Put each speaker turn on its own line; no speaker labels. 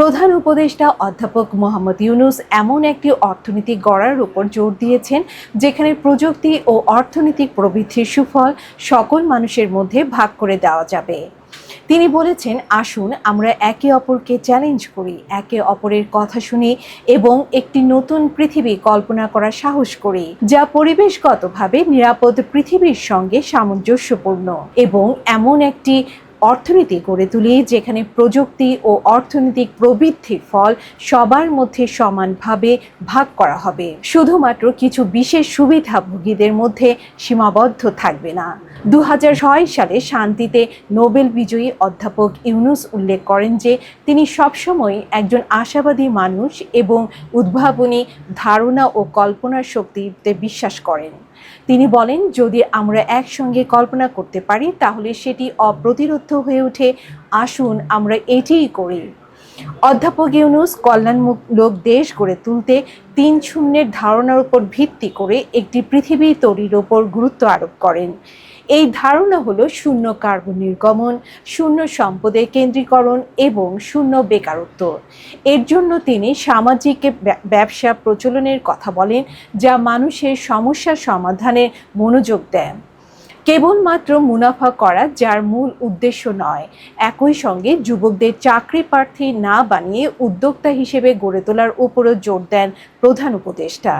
প্রধান উপদেষ্টা অধ্যাপক মোহাম্মদ ইউনুস এমন একটি অর্থনীতি গড়ার উপর জোর দিয়েছেন, যেখানে প্রযুক্তি ও অর্থনৈতিক প্রবৃদ্ধির সুফল সকল মানুষের মধ্যে ভাগ করে দেওয়া যাবে। তিনি বলেছেন, আসুন, আমরা একে অপরকে চ্যালেঞ্জ করি, একে অপরের কথা শুনি এবং একটি নতুন পৃথিবী কল্পনা করার সাহস করি, যা পরিবেশগতভাবে নিরাপদ পৃথিবীর সঙ্গে সামঞ্জস্যপূর্ণ এবং এমন একটি অর্থনীতি গড়ে তুলি, যেখানে প্রযুক্তি ও অর্থনৈতিক প্রবৃদ্ধির ফল সবার মধ্যে সমানভাবে ভাগ করা হবে। শুধুমাত্র কিছু বিশেষ সুবিধাভোগীদের মধ্যে সীমাবদ্ধ থাকবে না। দু হাজার ছয় সালে শান্তিতে নোবেল বিজয়ী অধ্যাপক ইউনুস উল্লেখ করেন যে, তিনি সবসময় একজন আশাবাদী মানুষ এবং উদ্ভাবনী ধারণা ও কল্পনার শক্তিতে বিশ্বাস করেন। তিনি বলেন, যদি আমরা একসঙ্গে কল্পনা করতে পারি, তাহলে সেটি অপ্রতিরোধ্য হয়ে ওঠে আসুন, আমরা এটিই করি। অধ্যাপক ইউনুস কল্যাণমূলক দেশ গড়ে তুলতে তিন শূন্যের ধারণার উপর ভিত্তি করে একটি পৃথিবী তৈরির ওপর গুরুত্ব আরোপ করেন। এই ধারণা হলো শূন্য কার্বন নির্গমন, শূন্য সম্পদের কেন্দ্রীকরণ এবং শূন্য বেকারত্ব। এর জন্য তিনি সামাজিক ব্যবসা প্রচলনের কথা বলেন, যা মানুষের সমস্যা সমাধানে মনোযোগ দেয় কেবলমাত্র মুনাফা করা যার মূল উদ্দেশ্য নয়। একই সঙ্গে যুবকদের চাকরি প্রার্থী না বানিয়ে উদ্যোক্তা হিসেবে গড়ে তোলার উপরও জোর দেন প্রধান উপদেষ্টা।